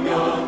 아멘.